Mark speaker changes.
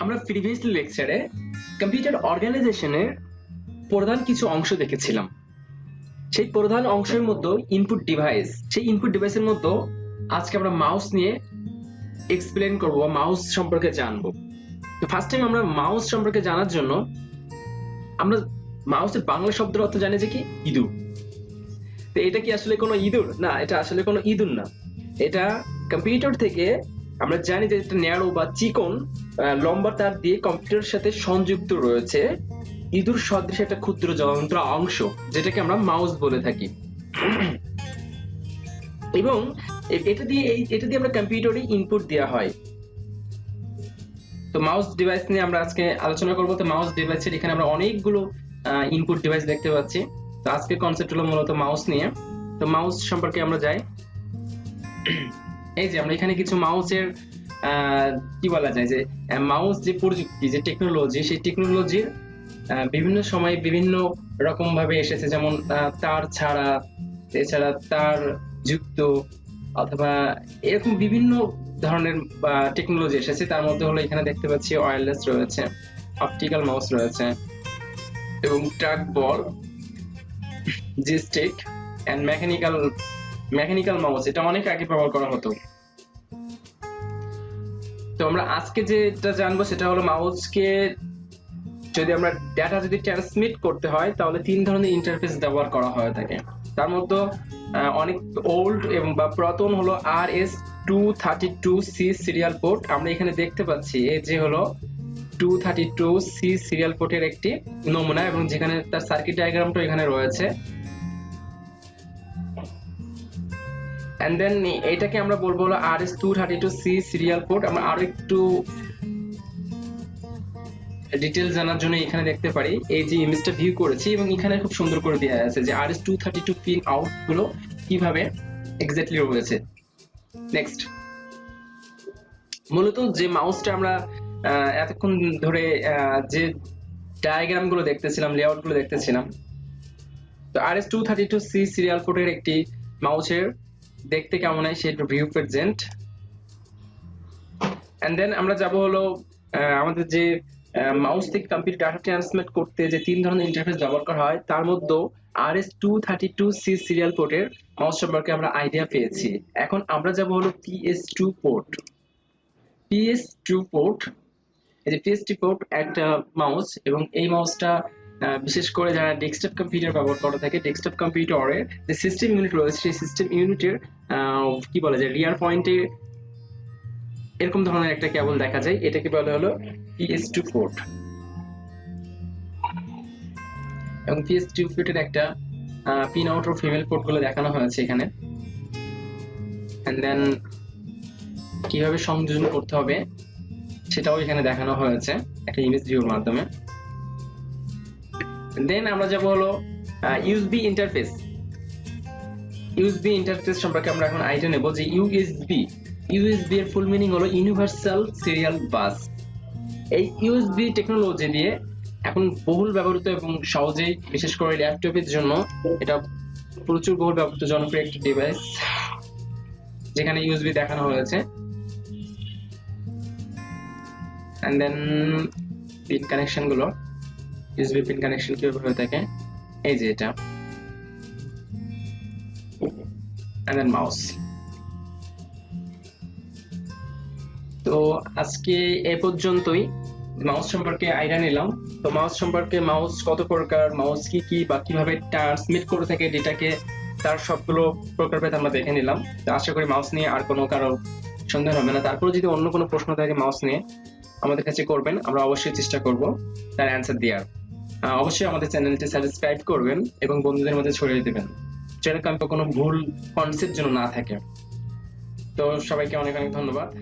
Speaker 1: আমরা প্রিভিয়াস লেকচারে কম্পিউটার অর্গানাইজেশনের প্রধান কিছু অংশ দেখেছিলাম। সেই প্রধান অংশের মধ্যে ইনপুট ডিভাইস সেই ইনপুট ডিভাইসের মধ্যে আজকে আমরা মাউস নিয়ে এক্সপ্লেন করব মাউস সম্পর্কে জানব। তো ফার্স্ট টাইম আমরা মাউস সম্পর্কে জানার জন্য আমরা মাউসের বাংলা শব্দের অর্থ জানি যে কি? ইঁদুর। তো এটা কি আসলে কোনো ইঁদুর? না, এটা আসলে কোনো ইঁদুর না। এটা কম্পিউটার থেকে আমরা জানি যে এটা ন্যারো বা চিকন। লম্বা তার দিয়ে কম্পিউটারের সাথে সংযুক্ত রয়েছে। ইঁদুর সদৃশ একটা ক্ষুদ্র যন্ত্র অংশ, যেটাকে আমরা মাউস বলে থাকি। এবং এটা দিয়ে এই এটা দিয়ে আমরা কম্পিউটারে ইনপুট দেওয়া হয়। তো মাউস ডিভাইস নিয়ে আমরা আজকে আলোচনা করব। তো মাউস ডিভাইসের এখানে আমরা অনেকগুলো ইনপুট ডিভাইস দেখতে পাচ্ছি। তো আজকের কনসেপ্ট হলো মূলত মাউস নিয়ে। তো মাউস সম্পর্কে আমরা যাই। এই যে আমরা এখানে কিছু মাউসের কি বলা যায় যে মাউস যে প্রযুক্তি, যে টেকনোলজি সেই টেকনোলজির বিভিন্ন সময়ে বিভিন্ন রকম ভাবে এসেছে। যেমন তার ছাড়া, এছাড়া তার যুক্ত, অথবা এরকম বিভিন্ন ধরনের টেকনোলজি এসেছে। তার মধ্যে হলো এখানে দেখতে পাচ্ছি ওয়্যারলেস রয়েছে অপটিক্যাল মাউস রয়েছে, এবং track ball joystick and mechanical mechanical mouse এটা অনেক আগে ব্যবহার করা হতো। তো আমরা আজকে যেটা জানব সেটা হলো মাউসকে যদি আমরা ডেটা যদি ট্রান্সমিট করতে হয়, তাহলে তিন ধরনের ইন্টারফেস ব্যবহার করা হয়ে থাকে তার মধ্যে অনেক ওল্ড এবং বা পুরাতন হলো R S two thirty two C serial port আমরা এখানে দেখতে পাচ্ছি, এই যে হলো two thirty two C serial পোর্টের একটি নমুনা এবং যেখানে তার সার্কিট ডায়াগ্রামটা এখানে রয়েছে। এন্ড দেন এটাকে আমরা বলব হলো R S two thirty two C serial port আমরা আরও একটু ডিটেল জানার জন্য এখানে দেখতে পারি। এই যে ইমেজটা ভিউ করেছি এবং এখানে খুব সুন্দর করে দেওয়া আছে যে R S two thirty two pin আউটগুলো কীভাবে এক্স্যাক্টলি রয়েছে। নেক্সট মূলত যে মাউসটা আমরা এতক্ষণ ধরে যে ডায়াগ্রামগুলো দেখতেছিলাম লেআউটগুলো দেখতেছিলাম। তো R S two thirty two C serial পোর্টের একটি মাউসের দেখতে কেমন হয় সেই ভিউ প্রেজেন্ট এন্ড দেন আমরা যাব হলো আমাদের যে মাউস থেকে কম্পিউটার ডাটা ট্রান্সমিট করতে যে তিন ধরনের ইন্টারফেস ব্যবহার করা হয়, তার মধ্যে R S two thirty two C serial পোর্টের মাউস সম্পর্কে আমরা আইডিয়া পেয়েছি। এখন আমরা যাব হলো PS two port PS two port এই যে পিএস টু পোর্ট একটা মাউস এবং এই মাউসটা বিশেষ করে যারা ডেস্কটপ কম্পিউটার ব্যবহার করে থাকে ডেস্কটপ কম্পিউটারের যে সিস্টেম ইউনিট রয়েছে, সেই সিস্টেম ইউনিটের কি বলে যায় রিয়ার পয়েন্টে এরকম ধরনের একটা কেবল দেখা যায়, এটাকে বলা হলো পিএস টু পোর্ট এবং পিএস টু পোর্টের একটা পিন আউট ও ফিমেল পোর্টগুলো দেখানো হয়েছে এখানে। এন্ড দেন কীভাবে সংযোজন করতে হবে, সেটাও এখানে দেখানো হয়েছে, একটা ইমেজ ভিউর মাধ্যমে। দেন আমরা যাব হলো ইউএসবি ইন্টারফেস ইউএসবি ইন্টারফেস সম্পর্কে আমরা এখন আইডিয়া নেব যে ইউএসবি ইউএসবি এর ফুল মিনিং হলো ইউনিভার্সাল সিরিয়াল বাস এই ইউএসবি টেকনোলজি দিয়ে এখন বহুল ব্যবহৃত এবং সহজেই, বিশেষ করে ল্যাপটপের জন্য এটা প্রচুর বহুল ব্যবহৃত জনপ্রিয় একটি ডিভাইস যেখানে ইউএসবি দেখানো হয়েছে। এন্ড দেন পিন কানেকশনগুলো। ইউএসবি পিন কানেকশন কীভাবে থাকে? এই যে এটা। দেন মাউস তো আজকে এ পর্যন্তই। মাউস সম্পর্কে আইডিয়া নিলাম। তো মাউস সম্পর্কে মাউস কত প্রকার মাউস কি কি বা কীভাবে ট্রান্সমিট করে থাকে ডেটাকে তার সবগুলো প্রকারভেদ আমরা দেখে নিলাম। তো আশা করি মাউস নিয়ে আর কোনো কারও সন্দেহ হবে না। তারপরে যদি অন্য কোনো প্রশ্ন থাকে মাউস নিয়ে, আমাদের কাছে করবেন। আমরা অবশ্যই চেষ্টা করব তার অ্যান্সার দেওয়ার। অবশ্যই আমাদের চ্যানেলটি সাবস্ক্রাইব করবেন এবং বন্ধুদের মধ্যে ছড়িয়ে দেবেন। যেন কোনো ভুল কনসেপ্ট যেন না থাকে। তো সবাইকে অনেক অনেক ধন্যবাদ।